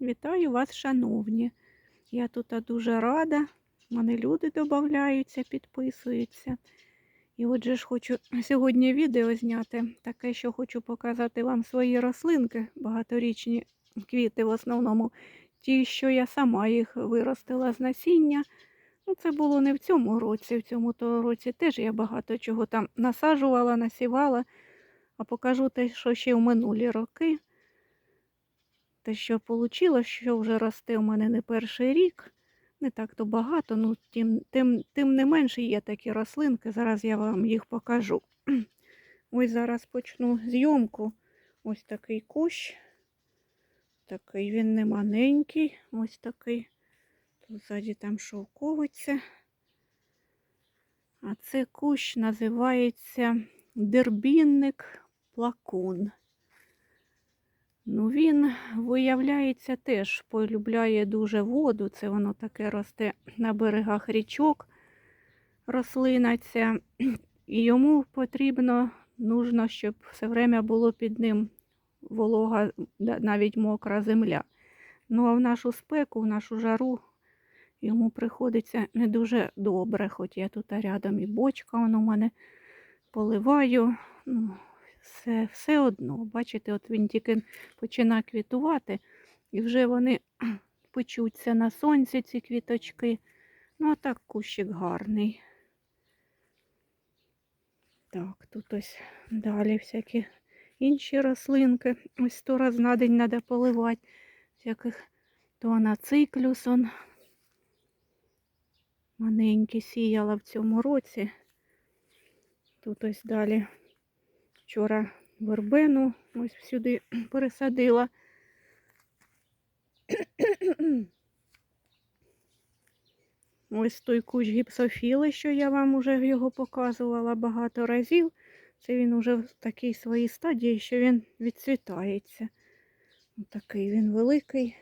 Вітаю вас, шановні. Я тут дуже рада. В мене люди додаються, підписуються. І отже ж хочу сьогодні відео зняти. Таке, що хочу показати вам свої рослинки, багаторічні квіти в основному. Ті, що я сама їх виростила з насіння. Ну, це було не в цьому році. В цьому то році теж я багато чого там насаджувала, насівала. А покажу те, що ще в минулі роки. Те, що вийшло, що вже росте у мене не перший рік. Не так то багато, ну тим, тим, тим не менше є такі рослинки. Зараз я вам їх покажу. Ось зараз почну зйомку. Ось такий кущ. Такий він не маленький. Ось такий. Тут ззаді там шовковиця. А це кущ називається дербінник плакун. Ну, він, виявляється, теж полюбляє дуже воду. Це воно таке росте на берегах річок, рослина ця. І йому потрібно, нужно, щоб все время було під ним волога, навіть мокра земля. Ну, а в нашу спеку, в нашу жару йому приходиться не дуже добре, хоч я тут рядом і бочка, воно в мене поливаю. Ну, все, все одно. Бачите, от він тільки починає квітувати, і вже вони печуться на сонці, ці квіточки. Ну, а так кущик гарний. Так, тут ось далі всякі інші рослинки. Ось сто раз на день треба поливати. Всяких то анациклюс он маленький сіяла в цьому році. Тут ось далі вчора вербену ось сюди пересадила. Ось той кущ гіпсофіли, що я вам уже його показувала багато разів. Це він уже в такій своїй стадії, що він відцвітається. Такий він великий.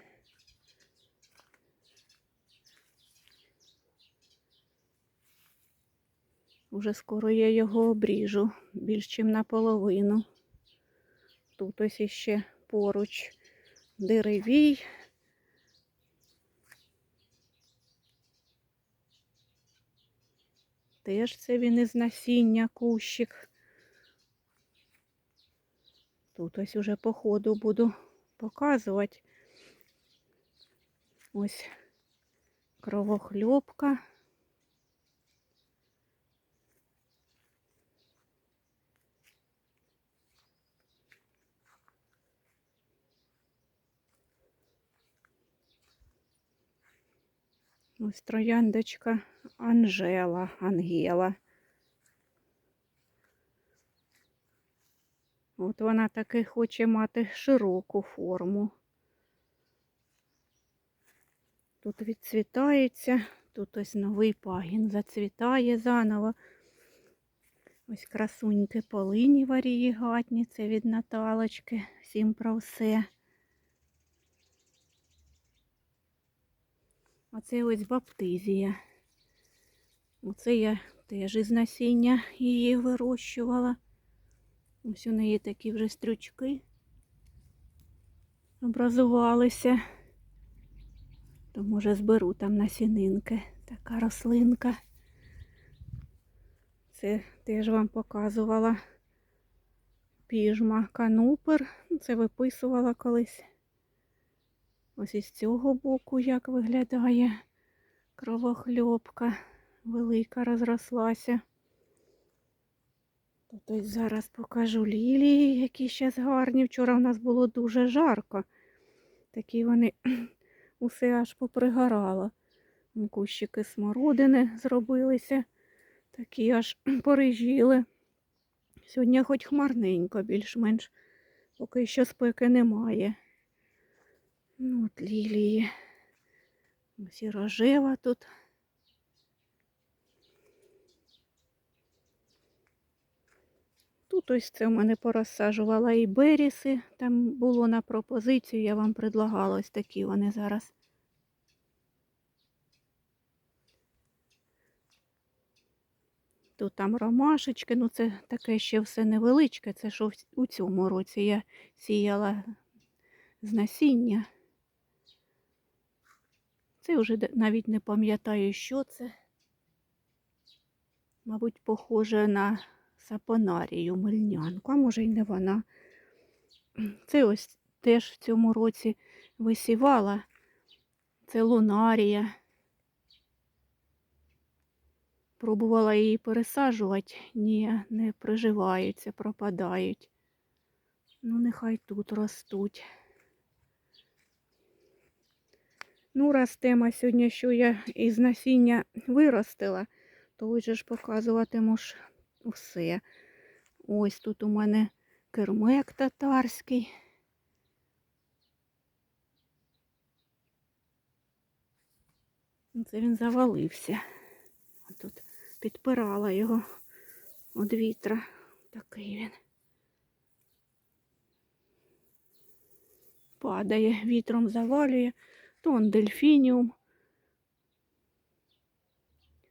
Уже скоро я його обріжу більш ніж наполовину. Тут ось іще поруч деревій. Теж це він із насіння кущик. Тут ось уже по ходу буду показувати. Ось кровохльопка. Ось трояндочка Анжела, Ангела. От вона таки хоче мати широку форму. Тут відцвітається, тут ось новий пагін зацвітає заново. Ось красуньки полині варієгатні, це від Наталочки. Всім про все. Оце ось баптизія. Оце я теж із насіння її вирощувала. Ось у неї такі вже стрючки образувалися. То, може, зберу там насінинки. Така рослинка. Це теж вам показувала піжма канупер. Це виписувала колись. Ось із цього боку як виглядає кровохльопка. Велика розрослася. Ось зараз покажу лілії, які зараз гарні. Вчора в нас було дуже жарко. Такі вони усе аж попригорало. Кущики смородини зробилися, такі аж порижіли. Сьогодні хоч хмарненько, більш-менш, поки що спеки немає. Ну, от лілії. Ось тут. Тут ось це в мене порозсаджувала і беріси. Там було на пропозицію, я вам предлагала ось такі вони зараз. Тут там ромашечки, ну це таке ще все невеличке, це що у цьому році я сіяла з насіння. Це вже навіть не пам'ятаю, що це. Мабуть, похоже на сапонарію мильнянку, а може й не вона. Це ось теж в цьому році висівала. Це лунарія. Пробувала її пересаджувати. Ні, не приживаються, пропадають. Ну, нехай тут ростуть. Ну, раз тема сьогодні, що я із насіння виростила, то ось ж показуватиму ж усе. Ось тут у мене кермек татарський. Це він завалився. Тут підпирала його від вітра. Такий він. Падає, вітром завалює. То он дельфініум.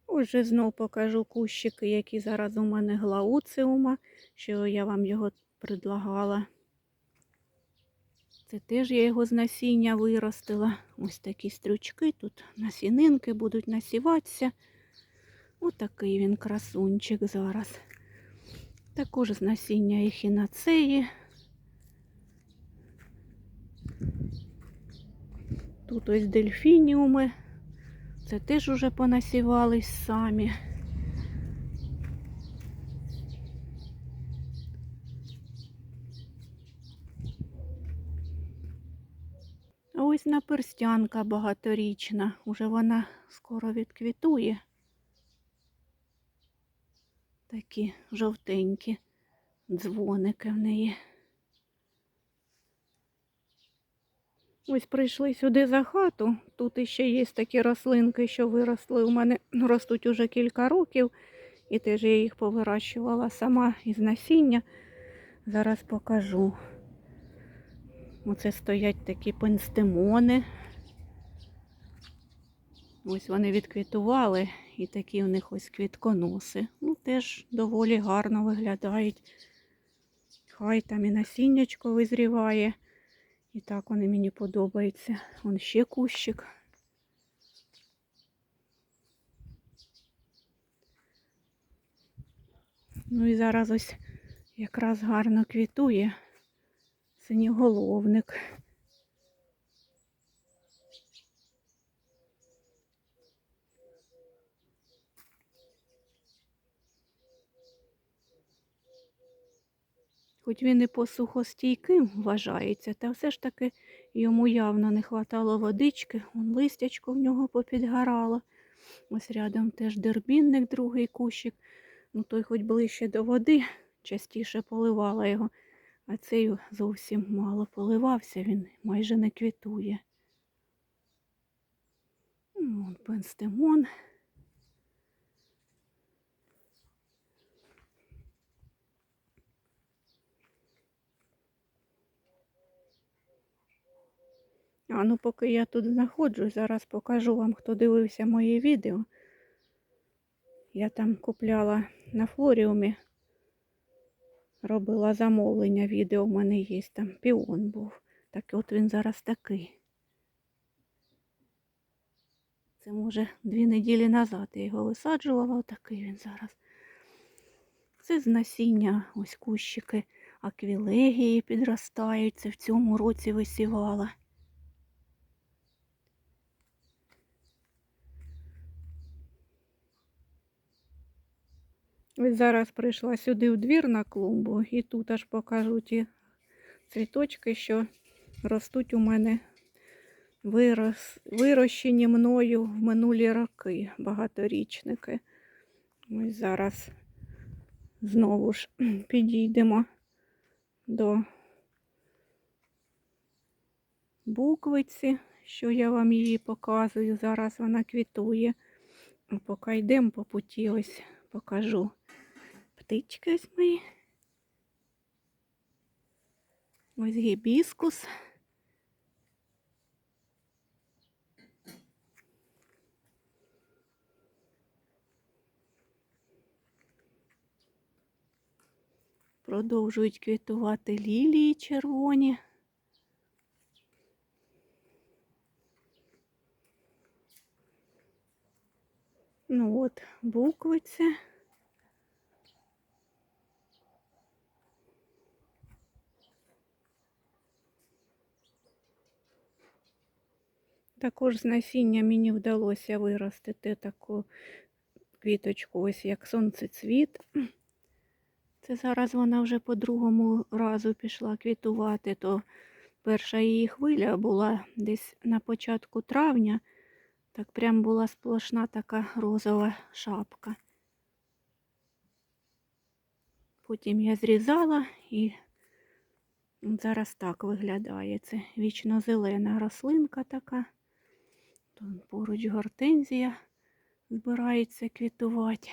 Ось же знов покажу кущики, які зараз у мене глауциума, що я вам його предлагала. Це теж я його з насіння виростила. Ось такі стрючки тут насінинки будуть насіватися. Отакий він красунчик зараз. Також з насіння ехінацеї. Тут ось дельфініуми. Це теж уже понасівались самі. А ось наперстянка багаторічна. Уже вона скоро відквітує. Такі жовтенькі дзвоники в неї. Ось прийшли сюди за хату. Тут іще є такі рослинки, що виросли. У мене ростуть уже кілька років. І теж я їх повирощувала сама із насіння. Зараз покажу. Оце стоять такі пенстемони. Ось вони відквітували і такі у них ось квітконоси. Ну, теж доволі гарно виглядають. Хай там і насіннячко визріває. І так вони мені подобаються. Вон ще кущик. Ну і зараз ось якраз гарно квітує синьоголовник. Хоч він і посухостійким вважається, та все ж таки йому явно не хватало водички, Вон листячко в нього попідгорало. Ось рядом теж дербінник, другий кущик. Ну той хоч ближче до води, частіше поливала його, а цей зовсім мало поливався, він майже не квітує. Ну, вон пенстемон. А ну, поки я тут знаходжусь, зараз покажу вам, хто дивився моє відео. Я там купляла на флоріумі, робила замовлення відео, в мене є там піон був. Так от він зараз такий. Це може дві неділі назад я його висаджувала, отакий він зараз. Це з насіння, ось кущики аквілегії підростають. Це в цьому році висівала. Ось зараз прийшла сюди в двір на клумбу і тут аж покажу ті цвіточки, що ростуть у мене вирос, вирощені мною в минулі роки, багаторічники. Ось зараз знову ж підійдемо до буквиці, що я вам її показую. Зараз вона квітує. Поки йдемо по путі, ось покажу. Птички ось мої. Ось гібіскус. Продовжують квітувати лілії червоні. Ну от, буквиця. Також з насіння мені вдалося виростити таку квіточку, ось як сонцецвіт. Це зараз вона вже по другому разу пішла квітувати, то перша її хвиля була десь на початку травня. Так прям була сплошна така розова шапка. Потім я зрізала і зараз так виглядає. Це вічно зелена рослинка така. Тут поруч гортензія збирається квітувати.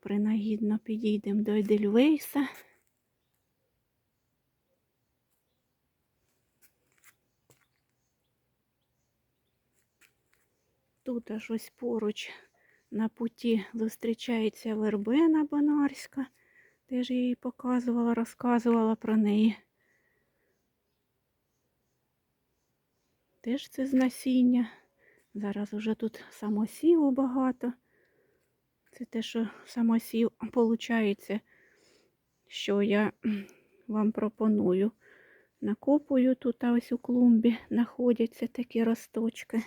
Принагідно підійдемо до Едельвейса. Тут аж ось поруч на путі зустрічається вербена Бонарська. Теж я їй показувала, розказувала про неї. Теж це з насіння. Зараз уже тут самосіву багато. Це те, що самосів виходить, що я вам пропоную. Накопую тут а ось у клумбі знаходяться такі росточки.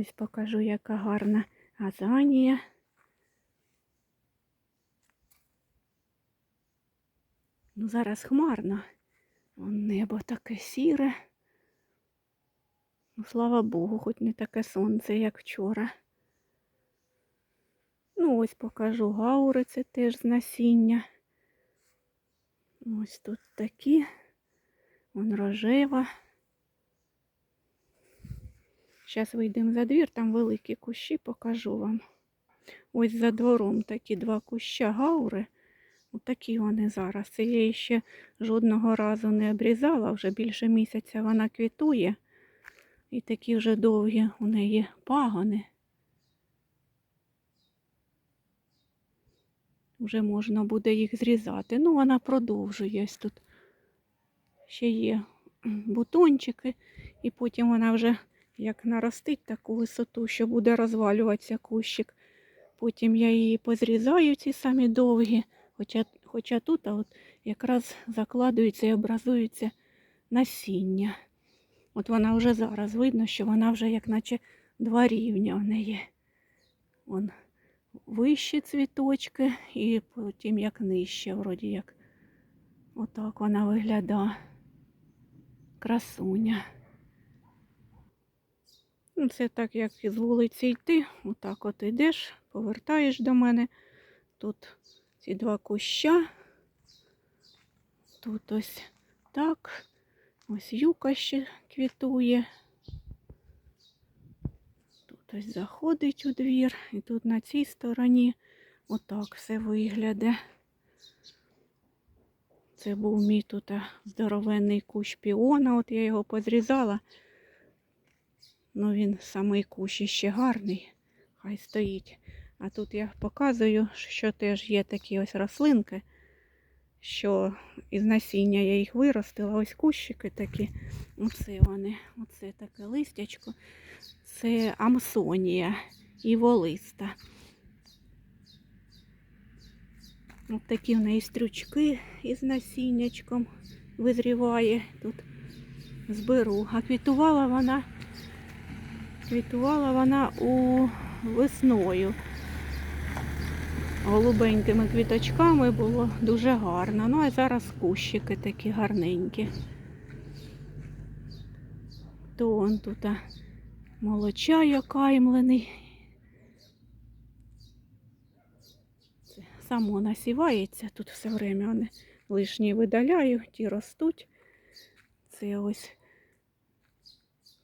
Ось покажу, яка гарна азанія. Ну, зараз хмарно. Вон небо таке сіре. Ну, слава Богу, хоч не таке сонце, як вчора. Ну, ось покажу гаури, це теж з насіння. Ось тут такі. Вон рожева. Зараз вийдемо за двір, там великі кущі, покажу вам. Ось за двором такі два куща гаури. Отакі вони зараз. Це я її ще жодного разу не обрізала, вже більше місяця вона квітує. І такі вже довгі у неї пагони. Вже можна буде їх зрізати. Ну, вона продовжує. Тут ще є бутончики, і потім вона вже як наростить таку висоту, що буде розвалюватися кущик. Потім я її позрізаю, ці самі довгі, хоча хоча тут а от якраз закладується і образується насіння. От вона вже зараз видно, що вона вже як наче два рівня в неї. Вон вищі цвіточки і потім як нижче, вроді як. Отак вона виглядає. Красуня. Ну, Це так, як із вулиці йти. Отак от йдеш, повертаєш до мене. Тут ці два куща. Тут ось так. Ось юка ще квітує. Тут ось заходить у двір. І тут на цій стороні отак все виглядає. Це був мій тут здоровенний кущ піона. От я його позрізала. Ну він самий кущ ще гарний, хай стоїть. А тут я показую, що теж є такі ось рослинки, що із насіння я їх виростила. Ось кущики такі. Оце вони, оце таке листячко. Це амсонія і волиста. Ось такі в неї стрючки із насіннячком визріває. Тут зберу. А квітувала вона. Квітувала вона у весною. Голубенькими квіточками було дуже гарно. Ну, а зараз кущики такі гарненькі. То он тут молочай окаймлений. Це само насівається, тут все время вони лишні видаляю, ті ростуть. Це ось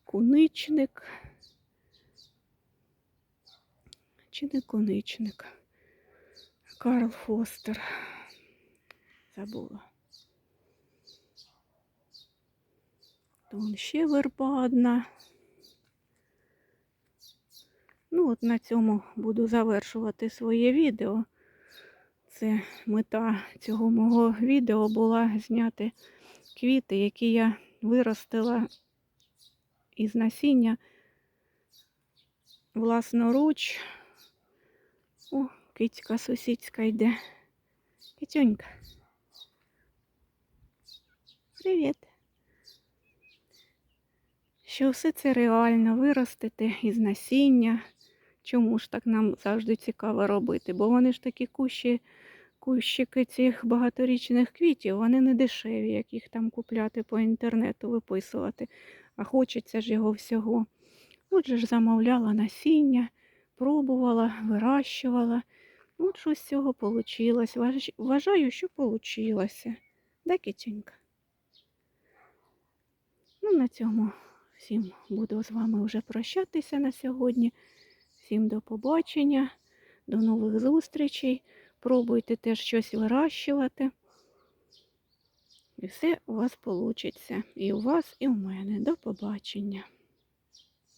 куничник. Чи не коничник? Карл Фостер. Забула. Тут ще верба одна. Ну, от на цьому буду завершувати своє відео. Це мета цього мого відео була зняти квіти, які я виростила із насіння власноруч. О, кицька сусідська йде. Китюнька. Привіт. Що все це реально виростити із насіння. Чому ж так нам завжди цікаво робити? Бо вони ж такі кущі, кущики цих багаторічних квітів, вони не дешеві, як їх там купляти по інтернету, виписувати. А хочеться ж його всього. Отже ж замовляла насіння, пробувала, вирощувала. От що з цього вийшло. Вважаю, що вийшло. Да, китюнька? Ну, на цьому всім буду з вами вже прощатися на сьогодні. Всім до побачення, до нових зустрічей. Пробуйте теж щось вирощувати. І все у вас вийде. І у вас, і у мене. До побачення.